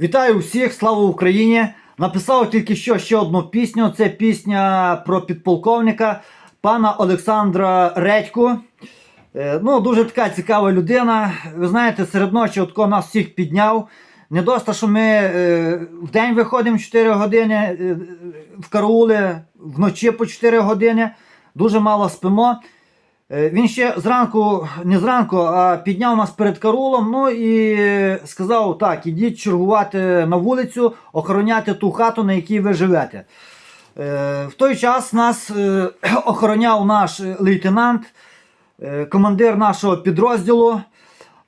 Вітаю всіх, слава Україні! Написав тільки що ще одну пісню. Це пісня про підполковника пана Олександра Редьку. Е, Ну, дуже така цікава людина. Ви знаєте, серед ночі от нас всіх підняв. Не доста, що ми е, в день виходимо 4 години е, в караули, вночі по 4 години, дуже мало спимо. Е, Він ще зранку, не зранку, а підняв нас перед карулом, ну і сказав: так, ідіть чергувати на вулицю, охороняти ту хату, на якій ви живете. Е, В той час нас е, охороняв наш лейтенант, командир нашого підрозділу.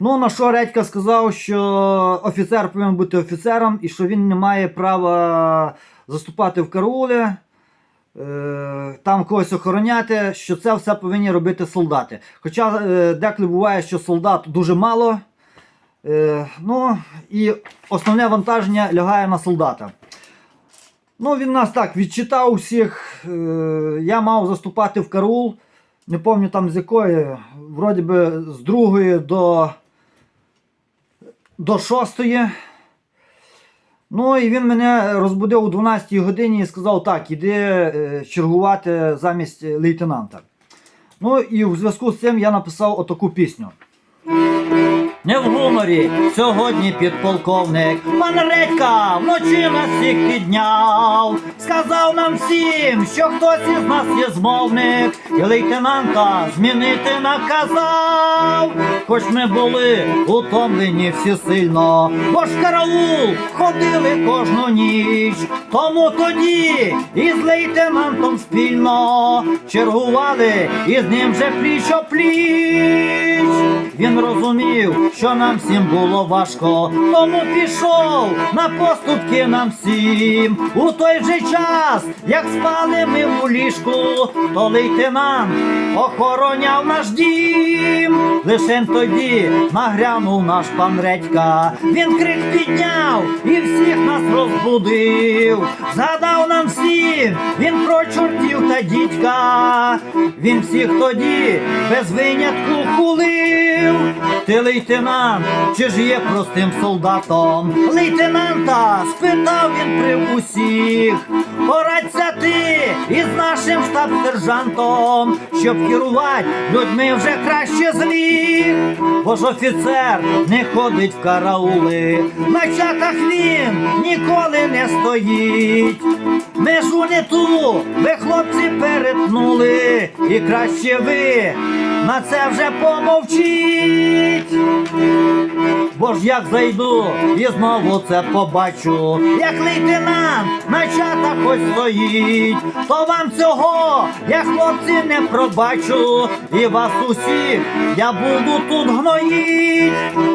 Ну, на що Редька сказав, що офіцер повинен бути офіцером і що він не має права заступати в караулі, там когось охороняти, що це все повинні робити солдати. Хоча е, деколи буває, що солдат дуже мало. Е, ну, і основне вантаження лягає на солдата. Ну, він нас так відчитав усіх. Е, я мав заступати в караул. Не пам'ятаю там з якої, вроді би з другої до, до шостої. Ну і він мене розбудив о 12 годині і сказав: так, іди е, чергувати замість лейтенанта. Ну і в зв'язку з цим я написав отаку пісню. Не в гуморі сьогодні підполковник пан Редька вночі нас всіх підняв. Сказав нам всім, що хтось із нас є змовник, і лейтенанта змінити наказав. Хоч ми були утомлені всі сильно, бо ж караул ходили кожну ніч. Тому тоді із лейтенантом спільно чергували і з ним же пліч пліч. Він розумів, що нам всім було важко, тому пішов на поступки нам всім. У той же час, як спали ми у ліжку, то лейтенант охороняв наш дім. Лишень тоді нагрянув наш пан Редька. Він крик підняв і всіх нас розбудив. Згадав нам всім, він про чортів та дідька. Він всіх тоді без винятку хулив. Ти лейтенант, чи ж є простим солдатом? Лейтенанта спитав він при усіх. Порадься ти із нашим штаб-сержантом, щоб керувати людьми вже краще злі. Бо ж офіцер не ходить в караули, на чатах він ніколи не стоїть. Межу не ту, ви хлопці перетнули, і краще ви на це вже помовчіть. Ж як зайду і знову це побачу, як лейтенант на чатах ось стоїть, то вам цього я хлопці не пробачу, і вас усіх я буду тут гноїть.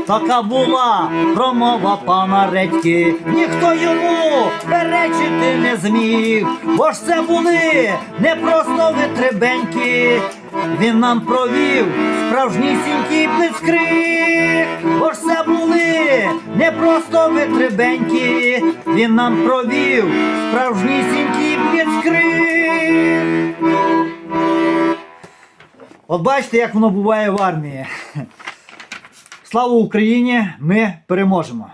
Така була промова пана Редьки, ніхто йому перечити не зміг, бо ж це були не просто витребеньки. Він нам провів справжнісінький блискрик, бо ж це були не просто витребенькі, він нам провів справжнісінький блискрик. От бачите, як воно буває в армії. Слава Україні! Ми переможемо!